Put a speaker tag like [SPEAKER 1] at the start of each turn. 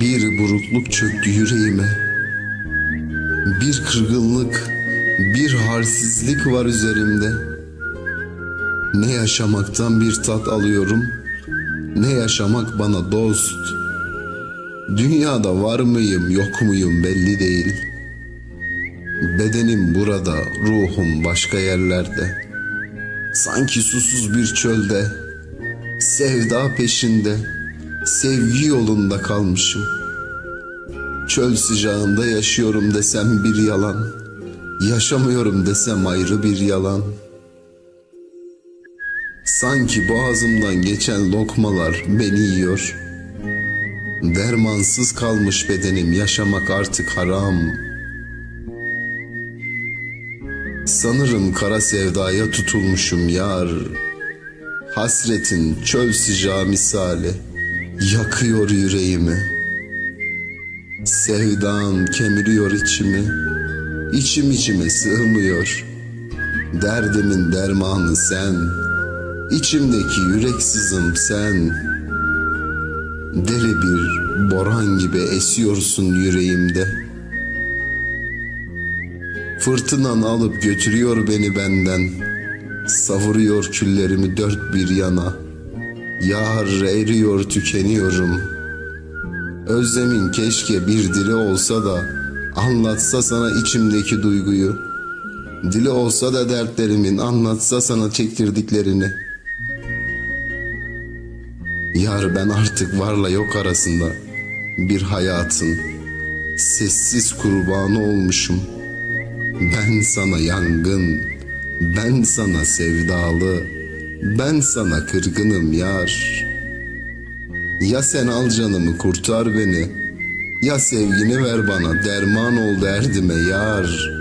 [SPEAKER 1] Bir burukluk çöktü yüreğime. Bir kırgınlık, bir halsizlik var üzerimde. Ne yaşamaktan bir tat alıyorum, ne yaşamak bana dost. Dünyada var mıyım, yok muyum belli değil. Bedenim burada, ruhum başka yerlerde. Sanki susuz bir çölde, sevda peşinde, sevgi yolunda kalmışım. Çöl sıcağında yaşıyorum desem bir yalan, yaşamıyorum desem ayrı bir yalan. Sanki boğazımdan geçen lokmalar beni yiyor. Dermansız kalmış bedenim yaşamak artık haram. Sanırım kara sevdaya tutulmuşum yar. Hasretin çöl sıcağı misali yakıyor yüreğimi. Sevdan kemiriyor içimi. İçim içime sığmıyor. Derdimin dermanı sen. İçimdeki yürek sızım sen. Deli bir boran gibi esiyorsun yüreğimde. Fırtınan alıp götürüyor beni benden. Savuruyor küllerimi dört bir yana. Yar eriyor tükeniyorum. Özlemin keşke bir dili olsa da anlatsa sana içimdeki duyguyu. Dili olsa da dertlerimin anlatsa sana çektirdiklerini. Yar ben artık varla yok arasında bir hayatın sessiz kurbanı olmuşum. Ben sana yangın, ben sana sevdalı, ben sana kırgınım yar. Ya sen al canımı kurtar beni, ya sevgini ver bana derman ol derdime yar.''